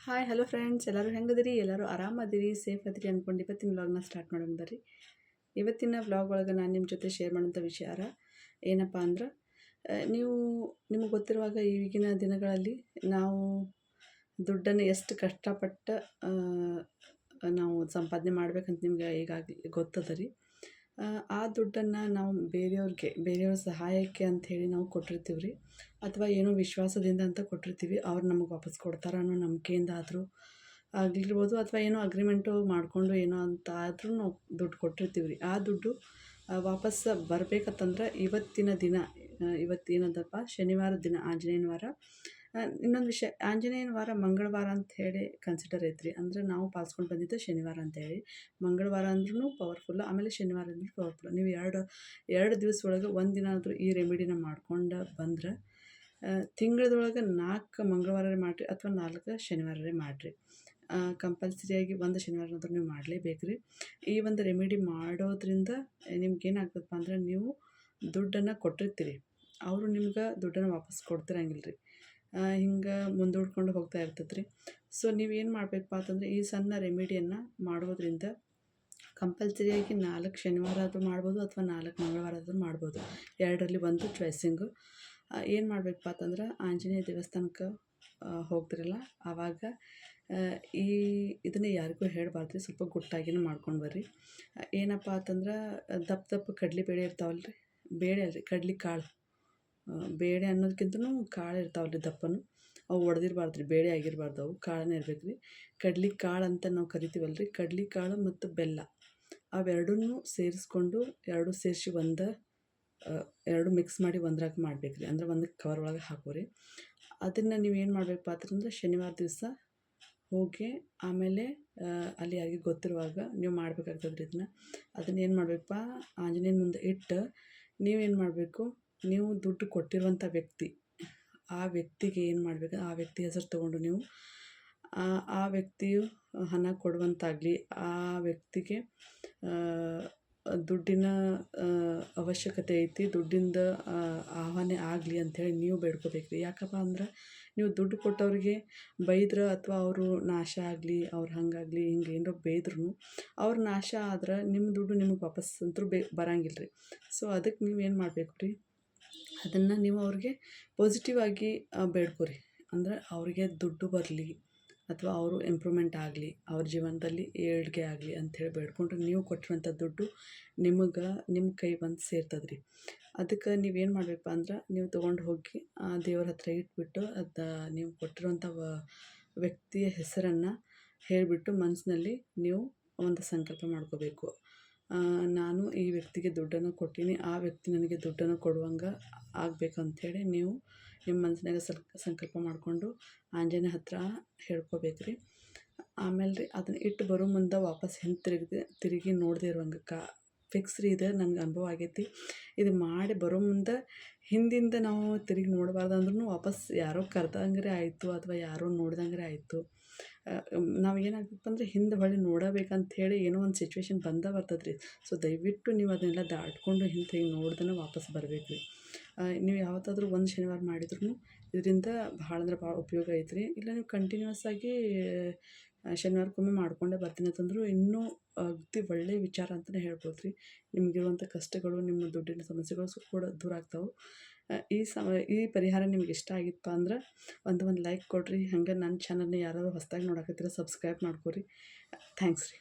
Hi hello friends ಎಲ್ಲರೂ ಹೆಂಗದಿರಿ? ಎಲ್ಲರೂ ಆರಾಮದಿರಿ? Safe ಅದಿರಿ ಅಂದ್ಕೊಂಡು ಇವತ್ತಿನ ವ್ಲಾಗ್ನ ಸ್ಟಾರ್ಟ್ ಮಾಡೋಣ ಬರ್ರಿ. ಇವತ್ತಿನ ವ್ಲಾಗ್ ಒಳಗೆ ನಾನು ನಿಮ್ಮ ಜೊತೆ ಶೇರ್ ಮಾಡೋಂಥ ವಿಚಾರ ಏನಪ್ಪ ಅಂದ್ರೆ ನೀವು ನಿಮಗೆ ಗೊತ್ತಿರುವಾಗ ಈಗಿನ ದಿನಗಳಲ್ಲಿ ನಾವು ದುಡ್ಡನ್ನು ಎಷ್ಟು ಕಷ್ಟಪಟ್ಟು ನಾವು ಸಂಪಾದನೆ ಮಾಡ್ಬೇಕಂತ ನಿಮ್ಗೆ ಈಗಾಗಲೇ ಗೊತ್ತದ ರೀ. ಆ, ದುಡ್ಡನ್ನು ನಾವು ಬೇರೆಯವ್ರಿಗೆ ಬೇರೆಯವ್ರ ಸಹಾಯಕ್ಕೆ ಅಂತ ಹೇಳಿ ನಾವು ಕೊಟ್ಟಿರ್ತೀವಿ ರೀ ಅಥವಾ ಏನೋ ವಿಶ್ವಾಸದಿಂದ ಅಂತ ಕೊಟ್ಟಿರ್ತೀವಿ. ಅವ್ರು ನಮಗೆ ವಾಪಸ್ ಕೊಡ್ತಾರ ಅನ್ನೋ ನಂಬಿಕೆಯಿಂದ ಆದರೂ ಆಗಿರ್ಬೋದು ಅಥವಾ ಏನೋ ಅಗ್ರಿಮೆಂಟು ಮಾಡಿಕೊಂಡು ಏನೋ ಅಂತ ಆದರೂ ನಾವು ದುಡ್ಡು ಕೊಟ್ಟಿರ್ತೀವಿ ರೀ ಆ ದುಡ್ಡು ವಾಪಸ್ಸು ವಾಪಸ್ ಬರ್ಬೇಕತ್ತಂದ್ರೆ ಇವತ್ತಿನ ದಿನ ಇವತ್ತೇನದಪ್ಪ ಶನಿವಾರ ದಿನ ಆಂಜನೇಯನ ವಾರ. ಇನ್ನೊಂದು ವಿಷಯ. ಆಂಜನೇಯನ ವಾರ ಮಂಗಳವಾರ ಅಂತ ಹೇಳಿ ಕನ್ಸಿಡರ್ ಐತ್ರಿ. ಅಂದರೆ ನಾವು ಪಾಲಿಸ್ಕೊಂಡು ಬಂದಿದ್ದು ಶನಿವಾರ ಅಂತೇಳಿ ಮಂಗಳವಾರ ಅಂದ್ರೂ ಪವರ್ಫುಲ್ ಆಮೇಲೆ ಶನಿವಾರ ಅಂದ್ರೂ ಪವರ್ಫುಲ್ ನೀವು ಎರಡು ಎರಡು ದಿವಸ ಒಳಗೆ ಒಂದು ದಿನ ಆದರೂ ಈ ರೆಮಿಡಿನ ಮಾಡ್ಕೊಂಡು ಬಂದ್ರೆ ತಿಂಗಳದೊಳಗೆ ನಾಲ್ಕು ಮಂಗಳವಾರ ಮಾಡಿರಿ ಅಥವಾ ನಾಲ್ಕು ಶನಿವಾರ ಮಾಡಿರಿ. ಕಂಪಲ್ಸರಿಯಾಗಿ ಒಂದು ಶನಿವಾರನಾದ್ರೂ ನೀವು ಮಾಡಲೇಬೇಕು ರೀ ಈ ಒಂದು ರೆಮಿಡಿ ಮಾಡೋದ್ರಿಂದ ನಿಮ್ಗೆ ಏನಾಗ್ತದಪ್ಪ ಅಂದ್ರೆ ನೀವು ದುಡ್ಡನ್ನು ಕೊಟ್ಟಿರ್ತೀರಿ. ಅವರು ನಿಮ್ಗೆ ದುಡ್ಡನ್ನು ವಾಪಸ್ ಕೊಡ್ತಿರಂಗಿಲ್ಲ ರೀ ಹಿಂಗೆ ಮುಂದೂಡ್ಕೊಂಡು ಹೋಗ್ತಾ ಇರ್ತೈತೆ ರೀ ಸೊ ಏನು ಮಾಡಬೇಕಪ್ಪ ಅಂತಂದರೆ ಈ ಸಣ್ಣ ರೆಮಿಡಿಯನ್ನು ಮಾಡೋದ್ರಿಂದ ಕಂಪಲ್ಸರಿಯಾಗಿ ನಾಲ್ಕು ಶನಿವಾರ ಆದರೂ ಮಾಡ್ಬೋದು ಅಥವಾ ನಾಲ್ಕು ಮಂಗಳವಾರ ಆದರೂ ಮಾಡ್ಬೋದು. ಎರಡರಲ್ಲಿ ಒಂದು ಚಾಯ್ಸಿಂಗು ಏನು ಮಾಡಬೇಕಪ್ಪ ಅಂತಂದ್ರೆ ಆಂಜನೇಯ ದೇವಸ್ಥಾನಕ್ಕೆ ಹೋಗ್ತಿರಲ್ಲ, ಆವಾಗ ಈ ಇದನ್ನು ಯಾರಿಗೂ ಹೇಳಬಾರ್ದು ರೀ, ಸ್ವಲ್ಪ ಗುಟ್ಟಾಗಿನೂ ಮಾಡ್ಕೊಂಡು ಬರ್ರಿ. ಏನಪ್ಪ ಅಂತಂದ್ರೆ ದಪ್ಪ ದಪ್ಪ ಕಡ್ಲಿ ಬೇಳೆ ಇರ್ತಾವಲ್ಲ ರೀ ಬೇಳೆ ಅಲ್ರಿ, ಕಡ್ಲಿ ಕಾಳು. ಬೇಳೆ ಅನ್ನೋದಕ್ಕಿಂತನೂ ಕಾಳು ಇರ್ತಾವಲ್ಲ ರೀ ದಪ್ಪನು. ಅವು ಒಡೆದಿರ್ಬಾರ್ದು ರೀ, ಬೇಳೆ ಆಗಿರಬಾರ್ದು ಅವು, ಕಾಳನ್ನೇ ಇರಬೇಕು ರೀ. ಕಡ್ಲೆ ಕಾಳು ಅಂತ ನಾವು ಕರಿತೀವಲ್ಲ ರೀ ಕಡ್ಲಿ ಕಾಳು ಮತ್ತು ಬೆಲ್ಲ. ಅವೆರಡನ್ನೂ ಸೇರಿಸ್ಕೊಂಡು ಎರಡು ಸೇರಿಸಿ ಒಂದು ಎರಡು ಮಿಕ್ಸ್ ಮಾಡಿ ಒಂದ್ರಾಗ ಮಾಡ್ಬೇಕು ರೀ. ಅಂದ್ರೆ ಒಂದು ಕವರ್ ಒಳಗೆ ಹಾಕೋರಿ ಅದನ್ನು ಏನು ಮಾಡಬೇಕಪ್ಪ ಅಂತಂದ್ರೆ ಶನಿವಾರ ದಿವಸ ಹೋಗಿ ಆಮೇಲೆ ಅಲ್ಲಿ ಯಾರಿಗೆ ಗೊತ್ತಿರುವಾಗ ನೀವು ಮಾಡ್ಬೇಕಾಗ್ತದೆ ರೀ ಇದನ್ನ. ಅದನ್ನ ಏನು ಮಾಡಬೇಕಪ್ಪ, ಆಂಜನೇಯನ ಮುಂದೆ ಇಟ್ಟು ನೀವೇನು ಮಾಡಬೇಕು ನೀವು ದುಡ್ಡು ಕೊಟ್ಟಿರುವಂಥ ವ್ಯಕ್ತಿ, ಆ ವ್ಯಕ್ತಿಗೆ ಏನು ಮಾಡಬೇಕು? ಆ ವ್ಯಕ್ತಿ ಹೆಸರು ತೊಗೊಂಡು ನೀವು, ಆ ವ್ಯಕ್ತಿಯು ಹಣ ಕೊಡುವಂತಾಗಲಿ, ಆ ವ್ಯಕ್ತಿಗೆ ದುಡ್ಡಿನ ಅವಶ್ಯಕತೆ ಐತಿ, ದುಡ್ಡಿಂದ ಆಹ್ವಾನ ಆಗಲಿ ಅಂಥೇಳಿ ನೀವು ಬೇಡ್ಕೋಬೇಕು ರೀ ಯಾಕಪ್ಪ ಅಂದ್ರೆ ನೀವು ದುಡ್ಡು ಕೊಟ್ಟವ್ರಿಗೆ ಬೈದ್ರೆ ಅಥವಾ ಅವರು ನಾಶ ಆಗಲಿ, ಅವ್ರು ಹಾಗಾಗಲಿ, ಹಿಂಗೆ ಏನರ ಬೈದ್ರೂ ಅವ್ರು ನಾಶ ಆದ್ರೆ ನಿಮ್ಮ ದುಡ್ಡು ನಿಮಗೆ ವಾಪಸ್ ಅಂತೂ ಬೇ ಬರಂಗಿಲ್ಲ ರೀ ಸೊ ಅದಕ್ಕೆ ನೀವು ಏನು ಮಾಡಬೇಕು ರೀ ಅದನ್ನು ನೀವು ಅವ್ರಿಗೆ ಪಾಸಿಟಿವ್ ಆಗಿ ಬೇಡ್ಕೊರಿ. ಅಂದ್ರೆ ಅವ್ರಿಗೆ ದುಡ್ಡು ಬರಲಿ ಅಥವಾ ಅವರು ಇಂಪ್ರೂವ್ಮೆಂಟ್ ಆಗಲಿ, ಅವ್ರ ಜೀವನದಲ್ಲಿ ಏಳಿಗೆ ಆಗಲಿ ಅಂಥೇಳಿ ಬೇಡ್ಕೊಂಡ್ರೆ ನೀವು ಕೊಟ್ಟಿರುವಂಥ ದುಡ್ಡು ನಿಮಗೆ, ನಿಮ್ಮ ಕೈ ಬಂದು ಸೇರ್ತದೆ ರೀ ಅದಕ್ಕೆ ನೀವೇನು ಮಾಡಬೇಕಪ್ಪ ಅಂದ್ರೆ ನೀವು ತೊಗೊಂಡು ಹೋಗಿ, ಆ, ದೇವ್ರ ಹತ್ರ ಇಟ್ಬಿಟ್ಟು ಅದು ನೀವು ಕೊಟ್ಟಿರುವಂಥ ವ್ಯಕ್ತಿಯ ಹೆಸರನ್ನು ಹೇಳಿಬಿಟ್ಟು ಮನಸ್ಸಿನಲ್ಲಿ ನೀವು ಒಂದು ಸಂಕಲ್ಪ ಮಾಡ್ಕೋಬೇಕು. ನಾನು ಈ ವ್ಯಕ್ತಿಗೆ ದುಡ್ಡನ್ನು ಕೊಟ್ಟೀನಿ. ಆ ವ್ಯಕ್ತಿ ನನಗೆ ದುಡ್ಡನ್ನು ಕೊಡುವಂಗೆ ಹೇಳಿ ನೀವು ನಿಮ್ಮ ಮನಸ್ಸಿನಾಗ ಸಲ್, ಸಂಕಲ್ಪ ಮಾಡಿಕೊಂಡು ಆಂಜನೇಯ ಹತ್ರ ಹೇಳ್ಕೊಬೇಕು ರೀ ಆಮೇಲೆ ರೀ ಅದನ್ನು ಇಟ್ಟು ಬರೋ ಮುಂದೆ ವಾಪಸ್ ಹಿಂತಿರುಗಿ ತಿರುಗಿ ನೋಡದೆ ಇರುವಂಗೆ ಕಾ ಫಿಕ್ಸ್ ರೀ ಇದು ನನಗೆ ಅನುಭವ ಆಗೈತಿ. ಇದು ಮಾಡಿ ಬರೋ ಮುಂದೆ ಹಿಂದಿಂದ ನಾವು ತಿರುಗಿ ನೋಡಬಾರ್ದು ಅಂದ್ರೂ ವಾಪಸ್ ಯಾರೋ ಕರೆದಂಗ್ರೆ ಆಯಿತು ಅಥವಾ ಯಾರೋ ನೋಡ್ದಂಗ್ರೆ ಆಯಿತು. ನಾವು ಏನಾಗ್ತಪ್ಪ ಅಂದರೆ ಹಿಂದೆ ಹೊಳ್ಳಿ ನೋಡಬೇಕಂತ ಹೇಳಿ ಏನೋ ಒಂದು ಸಿಚುವೇಶನ್ ಬಂದ ಬರ್ತದೆ ರೀ ಸೊ ದಯವಿಟ್ಟು ನೀವು ಅದನ್ನೆಲ್ಲ ದಾಟ್ಕೊಂಡು ಹಿಂದೆ ಹಿಂಗೆ ನೋಡ್ದೇ ವಾಪಸ್ ಬರಬೇಕು ರೀ ನೀವು ಯಾವತ್ತಾದರೂ ಒಂದು ಶನಿವಾರ ಮಾಡಿದ್ರೂ ಇದರಿಂದ ಭಾಳ ಅಂದ್ರೆ ಭಾಳ ಉಪಯೋಗ ಐತ್ರಿ. ಇಲ್ಲ ನೀವು ಕಂಟಿನ್ಯೂಸ್ ಆಗಿ ಶನಿವಾರಕ್ಕೊಮ್ಮೆ ಮಾಡ್ಕೊಂಡೇ ಬರ್ತೀನಿ ಅಂತಂದ್ರೂ ಇನ್ನೂ ಅಗದಿ ಒಳ್ಳೆಯ ವಿಚಾರ ಅಂತಲೇ ಹೇಳ್ಬೋದು ರೀ ನಿಮಗಿರುವಂಥ ಕಷ್ಟಗಳು, ನಿಮ್ಮ ದುಡ್ಡಿನ ಸಮಸ್ಯೆಗಳು ಕೂಡ ದೂರ ಆಗ್ತಾವೆ. ಈ ಸಮ, ಈ ಪರಿಹಾರ ನಿಮ್ಗೆ ಇಷ್ಟ ಆಗಿತ್ತಪ್ಪ ಅಂದ್ರೆ ಒಂದು ಒಂದು ಲೈಕ್ ಕೊಡಿರಿ. ಹಂಗೆ ನನ್ನ ಚಾನಲ್ನ ಯಾರಾದರೂ ಹೊಸ್ದಾಗಿ ನೋಡಕತ್ತೀರ ಸಬ್ಸ್ಕ್ರೈಬ್ ಮಾಡ್ಕೊರಿ. ಥ್ಯಾಂಕ್ಸ್ ರೀ.